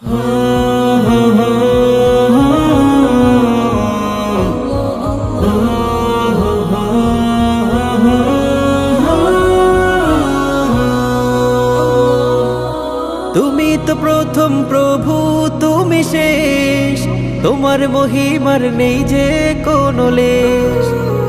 তুমি তো প্রথম প্রভু, তুমি শেষ। তোমার মহিমার নেই যে কোনো লেশ।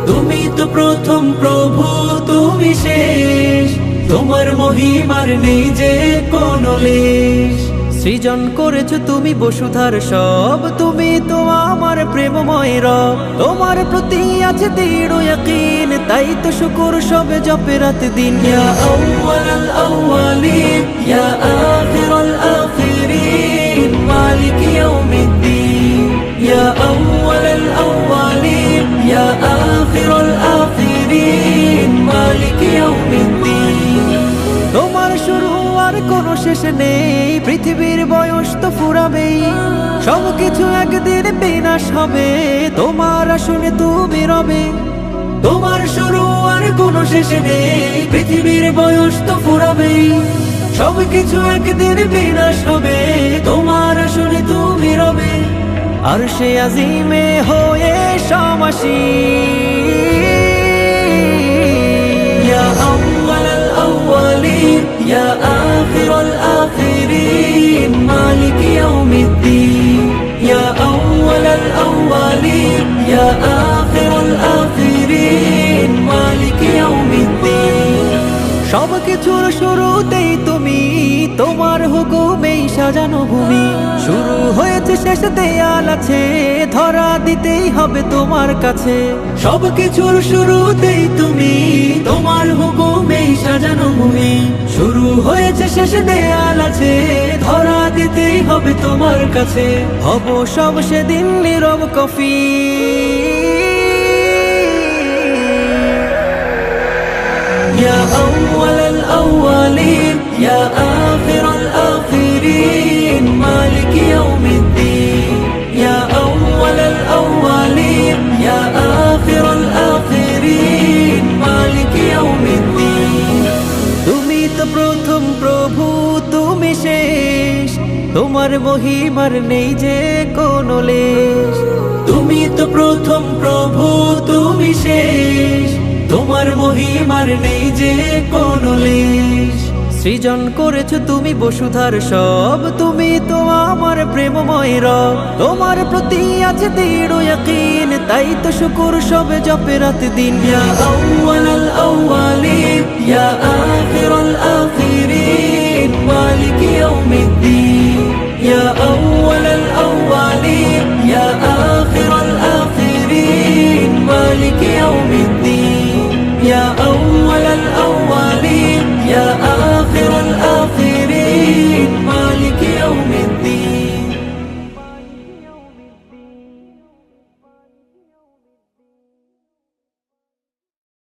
তুমি তো প্রথম প্রভু, তুমি শেষ। তোমার মহিমার নেই যে কোনো লেশ। সৃজন করেছ তুমি বসুধার সব, তুমি তো আমার প্রেমময় রব। তোমার প্রতি আছে দৃঢ় ইয়াকিন, তাই তো শুকুর সবে জপে রাত দিন। ইয়া আউয়াল আউয়ালিন, ইয়া আখিরাল আখিরিন। কোনো শেষ নেই। পৃথিবীর বয়স তো ফুরাবেই। সব কিছু একদিন বিনাশ হবে। তোমার আসনে তুমি রবে। তোমার শুরু আর কোনো শেষ নেই। পৃথিবীর বয়স তো ফুরাবেই। সব কিছু একদিন বিনাশ হবে। তোমার আসনে তুমি রবে। আর সে আজিমে হয়ে সমাসী। الدين يا أول الأولين يا آخر الآخرين مالك يوم الدين সব কিছুর শুরুতেই তুমি তোমার হুকুমেই সাজানো ভূমি শুরু হয়েছে শেষ দেয়াল আছে ধরা দিতেই হবে তোমার কাছে সব কিছুর শুরুতেই তুমি তোমার হয়েছে শেষ দেয়াল আছে ধরা দিতেই হবে তোমার কাছে হব সব সেদিন নীরব কফি يا أول الأولين يا آخر প্রথম প্রভু, তুমি শেষ। তোমার মহিমার নেই যে কোনো লেশ। তুমি তো প্রথম প্রভু, তুমি শেষ। তোমার মহিমার নেই যে কোনো লেশ। সৃজন করেছ তুমি বসুধার সব, তুমি প্রেমময় তোমার প্রতি আছে দৃঢ় ইয়াকিন, তাই তো শুকুর সবে জপে রাত দিন। ইয়া আউয়ালাল আউয়ালিন, ইয়া আখিরাল আখিরিন, মালিক ইয়াউমিদ্দিন।